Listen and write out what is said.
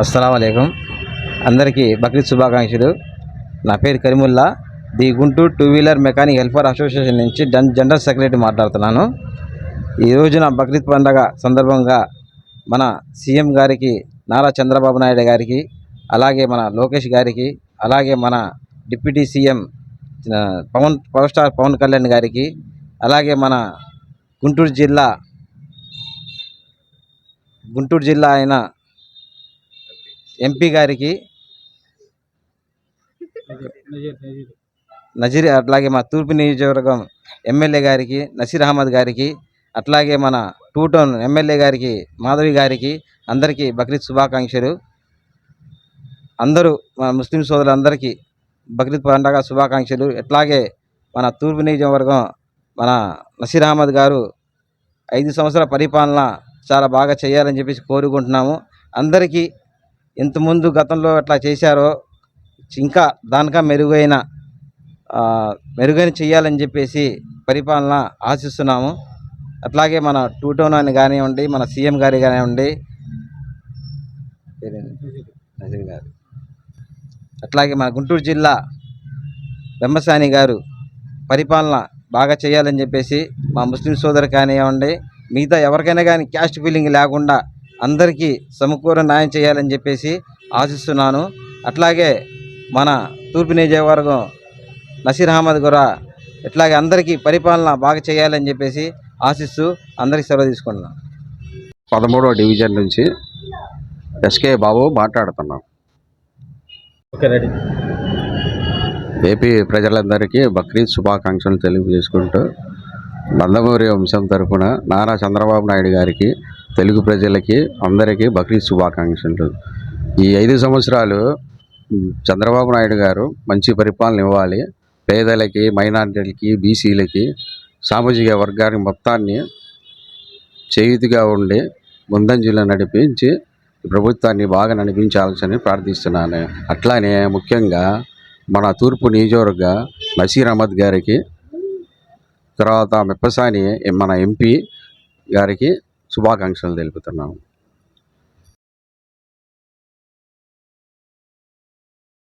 అస్సలం అయికం అందరికీ బక్రీద్ శుభాకాంక్షలు. నా పేరు Karimulla. The Guntur two wheeler mechanic helper association నుంచి జనరల్ సెక్రటరీ మాట్లాడుతున్నాను. ఈరోజు నా బక్రీద్ పండగ సందర్భంగా మన సీఎం గారికి నారా చంద్రబాబు నాయుడు గారికి అలాగే మన లోకేష్ గారికి అలాగే మన deputy CM Pawan power star Pawan Kalyan గారికి అలాగే మన గుంటూరు జిల్లా గుంటూరు జిల్లా అయిన ఎంపీ గారికి నజీర్ అట్లాగే మా తూర్పు నియోజకవర్గం ఎమ్మెల్యే గారికి నసీర్ అహ్మద్ గారికి అట్లాగే మన టూ టౌన్ ఎమ్మెల్యే గారికి మాధవి గారికి అందరికీ బక్రీద్ శుభాకాంక్షలు. అందరూ మన ముస్లిం సోదరులందరికీ బక్రీద్ పండగ శుభాకాంక్షలు. ఎట్లాగే మన తూర్పు నియోజకవర్గం మన నసీర్ అహ్మద్ గారు ఐదు సంవత్సరాల పరిపాలన చాలా బాగా చేయాలని చెప్పేసి కోరుకుంటున్నాము. అందరికీ ఇంతకుముందు గతంలో ఎట్లా చేశారో ఇంకా దానికా మెరుగైన మెరుగైన చేయాలని చెప్పేసి పరిపాలన ఆశిస్తున్నాము. అట్లాగే మన టూ టౌన్ అని కానివ్వండి మన సీఎం గారి కానివ్వండి నజీర్ గారు. అట్లాగే మన గుంటూరు జిల్లా వెమ్మసాని గారు పరిపాలన బాగా చేయాలని చెప్పేసి మా ముస్లిం సోదరు కానివ్వండి మిగతా ఎవరికైనా కానీ క్యాస్ట్ ఫీలింగ్ లేకుండా అందరికీ సమకూర న్యాయం చేయాలని చెప్పేసి ఆశిస్తున్నాను. అట్లాగే మన తూర్పు నియోజకవర్గం నసీర్ అహ్మద్ కూడా ఇట్లాగే అందరికీ పరిపాలన బాగా చేయాలని చెప్పేసి ఆశిస్తూ అందరికీ సెలవు తీసుకుంటున్నాను. పదమూడవ డివిజన్ నుంచి ఎస్కే బాబు మాట్లాడుతున్నాం. ఏపీ ప్రజలందరికీ బక్రీద్ శుభాకాంక్షలు తెలియజేసుకుంటూ నందమూరి వంశం తరపున నారా చంద్రబాబు నాయుడు గారికి తెలుగు ప్రజలకి అందరికీ బక్రీద్ శుభాకాంక్షలు. ఈ ఐదు సంవత్సరాలు చంద్రబాబు నాయుడు గారు మంచి పరిపాలన ఇవ్వాలి. పేదలకి మైనారిటీలకి బీసీలకి సామాజిక వర్గానికి మొత్తాన్ని చేయుతిగా ఉండి ముందంజలో నడిపించి ప్రభుత్వాన్ని బాగా నడిపించాల్సని ప్రార్థిస్తున్నాను. అట్లానే ముఖ్యంగా మన తూర్పు నియోజకవర్గ నసీర్ అహ్మద్ గారికి తర్వాత మెప్పసాని మన ఎంపీ గారికి శుభాకాంక్షలు తెలుపుతున్నాము.